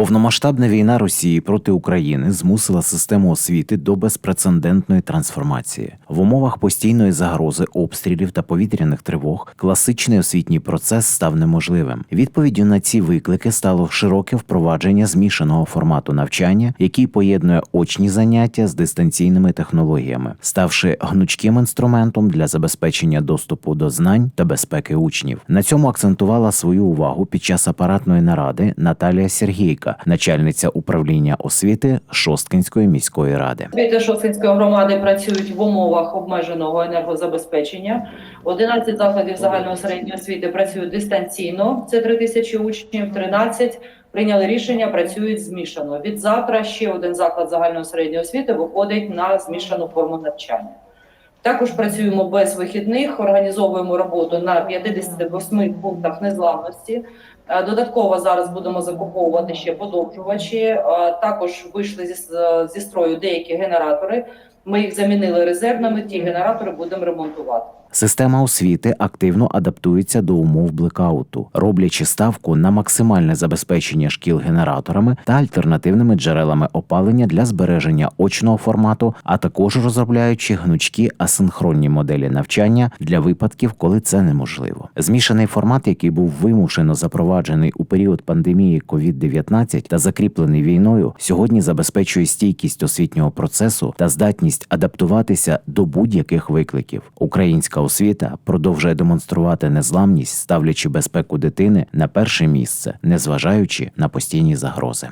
Повномасштабна війна Росії проти України змусила систему освіти до безпрецедентної трансформації. В умовах постійної загрози обстрілів та повітряних тривог класичний освітній процес став неможливим. Відповіддю на ці виклики стало широке впровадження змішаного формату навчання, який поєднує очні заняття з дистанційними технологіями, ставши гнучким інструментом для забезпечення доступу до знань та безпеки учнів. На цьому акцентувала свою увагу під час апаратної наради Наталія Сергійка, начальниця управління освіти Шосткинської міської ради. Освіти Шосткинської громади працюють в умовах обмеженого енергозабезпечення. 11 закладів загальної середньої освіти працюють дистанційно. Це 3 тисячі учнів. 13 прийняли рішення, працюють змішано. Від завтра ще один заклад загальної середньої освіти виходить на змішану форму навчання. Також працюємо без вихідних, організовуємо роботу на 58 пунктах незламності. Е, Додатково зараз будемо закуповувати ще подовжувачі. Е, Також вийшли зі, зі строю деякі генератори. Ми їх замінили резервними. Ті генератори будемо ремонтувати. Система освіти активно адаптується до умов блекауту, роблячи ставку на максимальне забезпечення шкіл генераторами та альтернативними джерелами опалення для збереження очного формату, а також розробляючи гнучкі асинхронні моделі навчання для випадків, коли це неможливо. Змішаний формат, який був вимушено запроваджений у період пандемії COVID-19 та закріплений війною, сьогодні забезпечує стійкість освітнього процесу та здатність адаптуватися до будь-яких викликів. Українська освіта продовжує демонструвати незламність, ставлячи безпеку дитини на перше місце, незважаючи на постійні загрози.